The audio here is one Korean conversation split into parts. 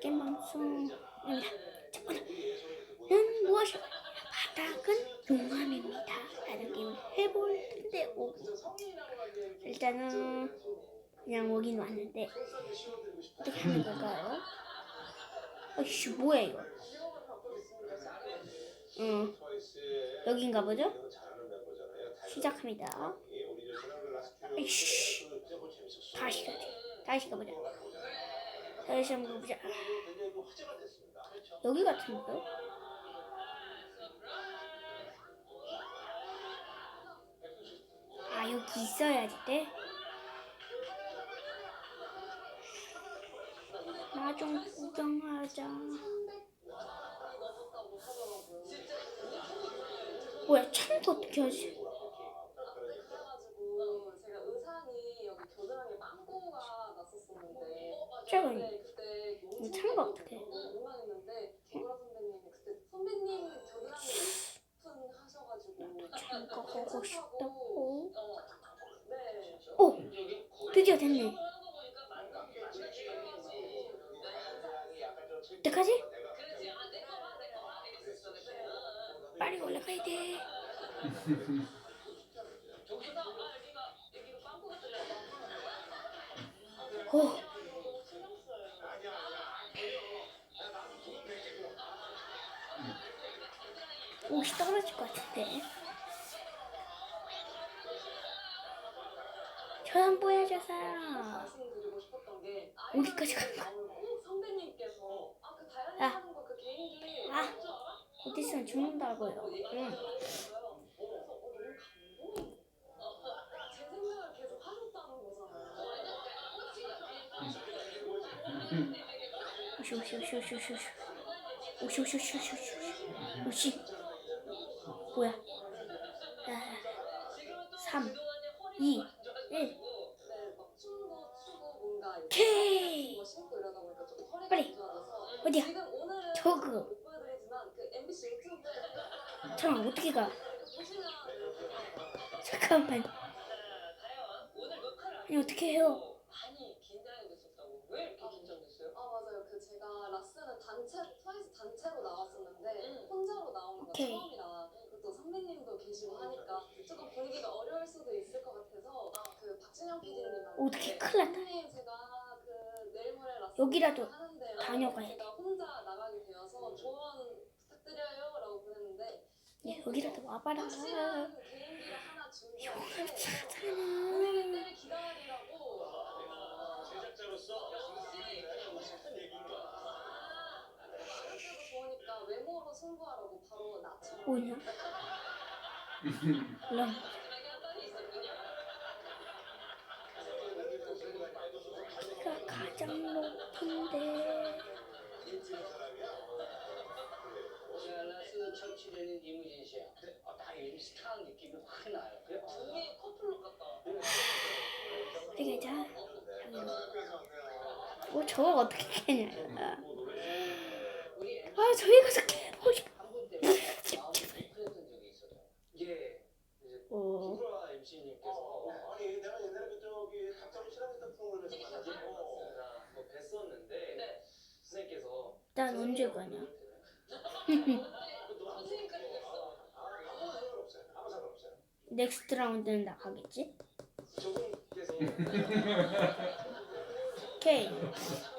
게임방송입니다. 첫 번째는 무엇일까요? 바닥은 용암입니다. 라는 게임을 해볼 텐데 오. 일단은 그냥 오긴 왔는데 어떻게 하는 걸까요? 어이씨 뭐야 이거? 응 여긴가 보죠? 시작합니다. 이씨 다시 가자. 다시 가보자. 다시 한번 가보자. 여기 같은데요? 아 여기 있어야지 돼. 나 좀 구경하자. 뭐야 참도 어떻게 하지? 그래가지고 제가 의상이 여기 겨드랑이에 빵꾸가 났었었는데 저거 네, 그때 이거 참가 어떻게? 민망했는데 조라 선배님이 그때 선배님 겨드랑이 오픈 하셔가지고 참가 하고 싶다고. 네 오 드디어 됐네. 어떡하지? 빨리 올라가야 돼. 오. 옷이 떨어질 것 같은데. 저안 보여줘서. 어디까지 간 거야? 꼭 선배님께서 아그 다현이 야. 하는 거 그 개인기 아. 곧 있으면 죽는다고요. 응. 오시 오시 오시 오시 오시 오시 오시 오시 오시 오시 오시 오시 뭐야? 아, 3, 2, 1 네, 막 춤도 추고 뭔가 이렇게 오케이 뭐 신고 이러다 보니까 좀 허리가 빨리. 어디야? 저거. 못 보여드리지만 그 MBC 유튜브 잠깐 어떻게 가? 잠깐만 아니 어떻게 해요? 많이 긴장됐었다고. 왜 이렇게 긴장됐어요? 아 맞아요 그 제가 라스는 단체 트와이스 단체로 나왔었는데 음. 혼자로 나오는 거 오케이. 처음이라 그리고 또 선배님도 계시고 하니까 조금 분위기가 어려울 수도 있을 것 같아서 그 박진영 PD님한테 어떻게 큰일 났다. 선배님 제가 그 내일 모레 라스 여기라도 하는데 다녀가야 돼. 제가 혼자 나가게 되어서 조언 야, 여기라도 와봐라. 오냐? 라스 첫 출연인 이무진 씨야. 아, 딱 이미 스타 느낌이 확 나요. 그래? 둘이 커플룩 같다. 어떻게 자? 뭐 저거 어떻게 캐냐? 우리 아 저희 가서 캐보고 싶어. 한분 때문에 마음이 불편했던 적이 있어요. 예. 이제 어. 구라 MC님께서 아니 내가 옛날에 그 저기 각자로 실험했던 프로그램에서 만나서 뭐 뵀었는데 네. 선생님께서 난 언제 가냐? 넥스트 라운드는 나가겠지? 오케이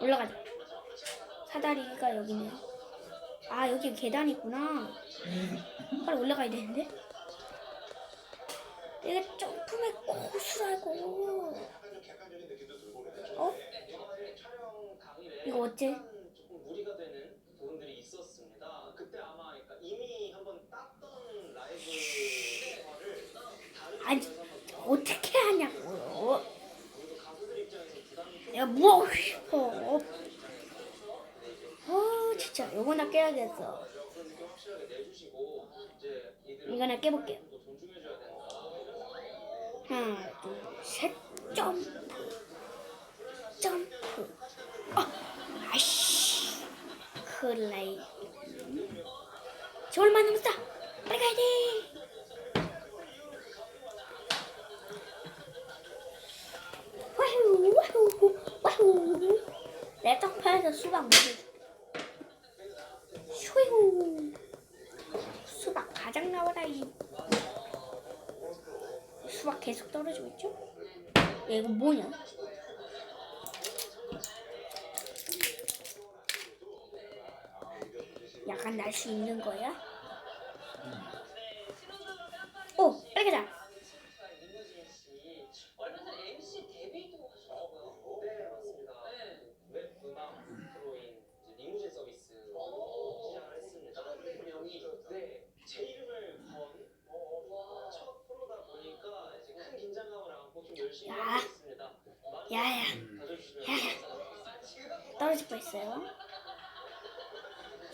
올라가자. 사다리가 여기네요. 아 여기 계단이구나. 빨리 올라가야 되는데. 내가 점프맨 고수라고. 어? 이거 어째? 약간 조금 무리가 되는 부분들이 있었습니다. 그때 아마 그러니까 이미 한번 땄던 라이브 화를 다른 아니, 장면에서 한번 어떻게 하냐고. 그리고 가수들 입장에서 부담이 좀 내가 뭐 하고 싶어. 아 진짜 요거나 깨야겠어. 이거나 깨볼게요. 하나 둘 셋 점프 점프. 아 아이씨 클레이. 저 얼마 남았다. 빨리 가야 돼. 와우 와우. 내 떡파에서 수박 먹을. 슈이구 수박 가장 나와라 이 수박 계속 떨어지고 있죠? 야 이거 뭐냐? 약간 날 수 있는 거야?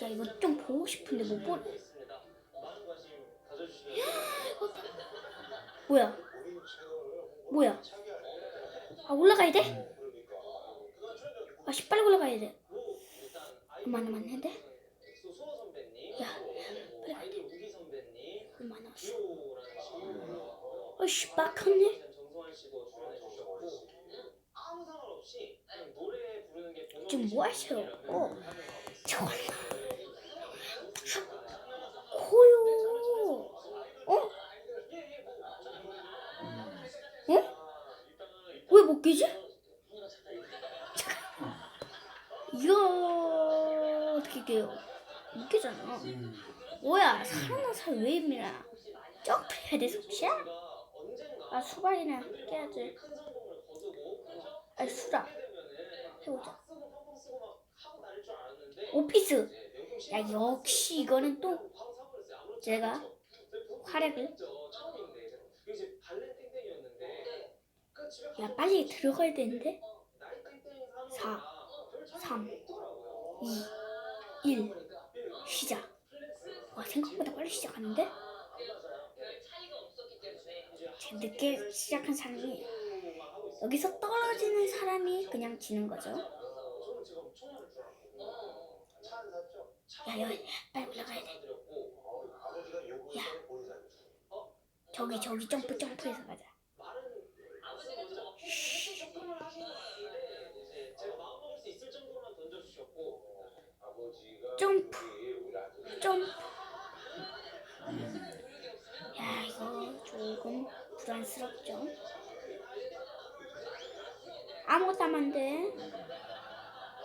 나 이거 좀 보고 싶은데 못 보. 뭐야? 뭐야? 아 올라가야 돼? 아 빨리 올라가야 돼. 그만 그만 해야 야 빨리 가야 돼. 그만 왔어. 아씨 빡하네. 지금 뭐 하세요? 어, 정말. 그래 속시야? 아 수박이나 깨야지. 아 수라 해보자. 오피스. 야 역시 이거는 또 제가 활약을 야 빨리 들어가야 되는데? 4 3 2 1 시작. 와 생각보다 빨리 시작하는데? 늦게 시작한 사람이 여기서 떨어지는 사람이 그냥 지는 거죠. 야, 야, 빨리 올라가야 돼. 야, 저기, 저기 점프, 점프해서 가자. 하면 안 돼.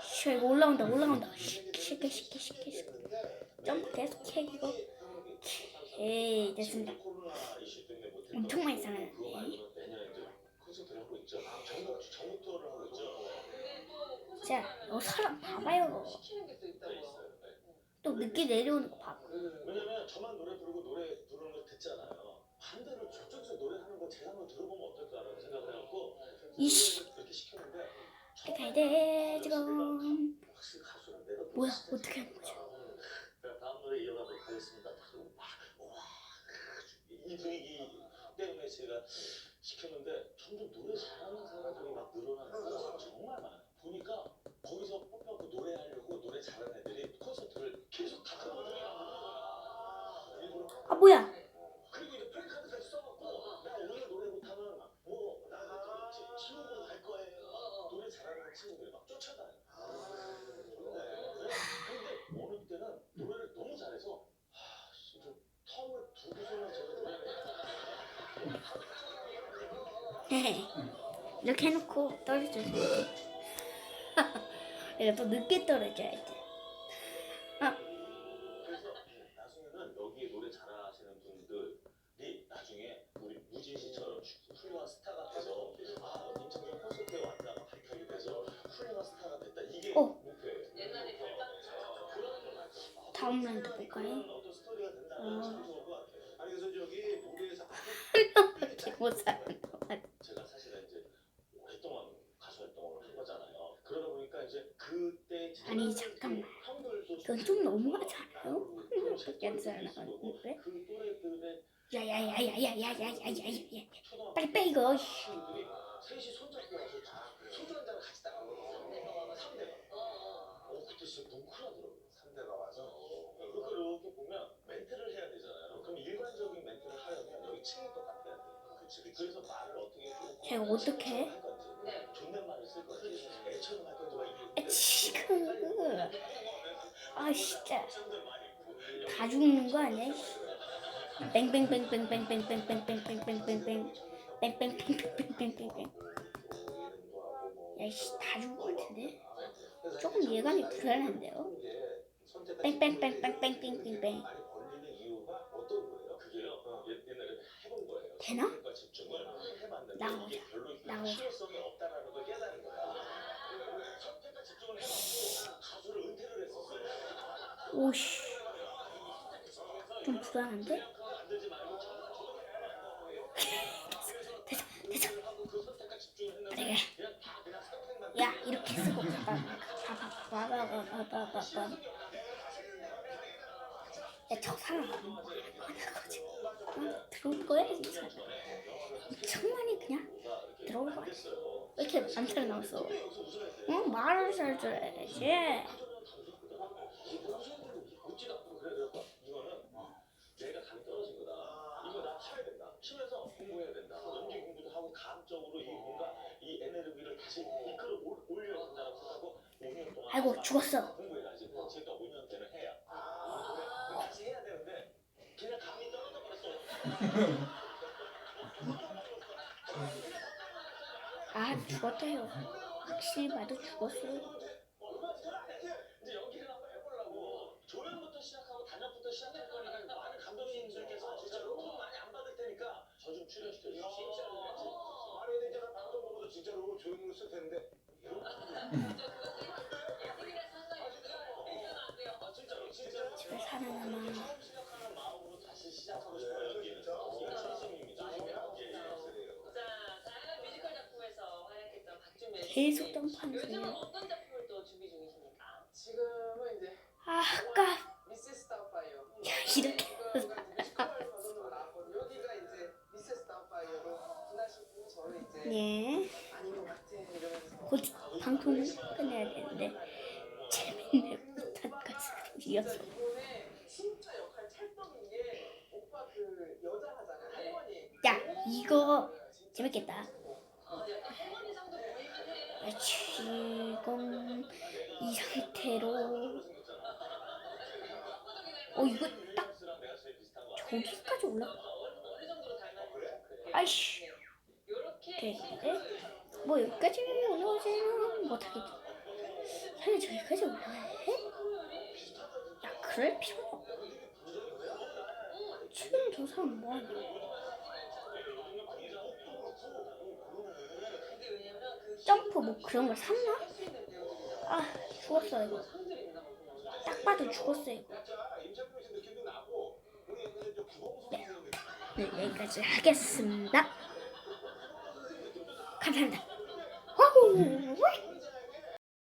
씨, 이거 올라온다, 올라온다. 쉽게, 쉽게, 쉽게, 쉽게. 점프 계속 해, 이거. 에이, 됐습니다. 엄청 많이 상하네. 자, 너 사람 봐봐요. 또 늦게 내려오는 거 봐봐. 왜냐면 저만 노래 부르고 노래 부르는 거 듣잖아요. 반대로 저쪽에서 노래하는 거 제가 한번 들어보면 어떨까라는 생각을 해갖고 이씨. 그렇게 시켰는데 빨리 가야 돼 지금 확실히 가수는 내가 뭐야 어떻게 하는 거지 자, 다음 노래 이어가도록 하겠습니다. 그리고 막, 와, 이 분위기 때문에 제가 시켰는데 점점 노래 잘하는 사람들이 막 늘어나는 거 정말 많아요. 보니까 거기서 뽑혀갖고 노래하려고 노래 잘하는 애들이 콘서트를 계속 다 들어오더라고요. 일부러 아 뭐야 그리고 이제 프레카드까지 써갖고 나 오늘 노래 못하면 뭐 나가 지옥으로 갈 거예요. 친구들이 막 쫓아다녀요. 네. 근데 어느 때는 노래를 너무 잘해서 하, 진짜 텀을 두고서는 제가 노래를 이렇게 해놓고 떨어져서 내가 또 늦게 떨어져야지 다음 라운드 볼까요? 어. 아니 그래서 여기 무대에서 이렇게 못 사는 거 같아 제가 사실은 이제 오랫동안 가수 활동을 한 거잖아요. 그러다 보니까 이제 그때 진짜 아니, 잠깐만. 형들도 이건 좀 너무하지 않아요? 그리고 밖에 안 살아나갔는데? 그 또래들의 야야야야야야야야야야 초등학교 빨리 빼 이거 친구들이 셋이 손 이렇게 보면 멘트를 해야 되잖아요. 그럼 일반적인 멘트를 하려면 여기 층이 똑같아야 돼요. 그치. 그래서 말을 어떻게 좀 제가 어떻게 해? 할 건지, 네. 존댓말을 쓸 건지, 애처럼 할 건지 막 이게 아 지금 아아 진짜 다 죽는 거 아니야? 뺑뺑뺑뺑뺑뺑뺑뺑뺑뺑뺑뺑뺑뺑 뺑뺑뺑뺑뺑뺑뺑뺑 야이씨 다 죽은 거 같은데? 조금 예감이 불안한데요? 뺑뺑뺑뺑뺑뺑뺑뺑뺑 불안한데? 들지 말고 정말 저도 됐어 됐어 하고 그 선택과 집중을 했는데 그래 그냥 다 그냥 선택만 야 이렇게 쓰고 봐봐봐봐봐봐봐봐 야 저 사람 뭐하는 거지? 어, 들어올 거야? 진짜 엄청 많이 그냥 들어올 거 같아 왜 이렇게 많다고 나왔어? 어 말을 잘 들어야지. 묻지도 않고 그래 그래 이거는 내가 감이 떨어진 거다 이거 나 쳐야 된다 치면서 공부해야 된다 연기 공부도 하고 감적으로 이 뭔가 이 에너지를 다시 이끌어 올- 올려야 된다고 생각하고 5년 동안 아이고 죽었어 공부해야지 제가 5년 때는 해야 아, 다시 해야 되는데 그냥 감이 떨어져 버렸어 아 죽었대요. 확실히 봐도 죽었어 얼 계속 점프하네요. 아, 아까. 야, 이렇게. 예. 곧 방송을 끝내야 되는데 재밌는 못한까지 이어서. 야, 이거 재밌겠다. 지금 이 상태로 어 이거 딱 저기까지 올라. 아이씨 되는데 뭐 여기까지 올라오지는 못하겠지 사실 저기까지 올라가야 해? 야 그럴 필요는 없어 지금 저 사람 뭐하냐 점프 뭐 그런 걸 샀나? 아 죽었어 이거. 딱 봐도 죽었어 이거. 네, 네 여기까지 하겠습니다. 감사합니다.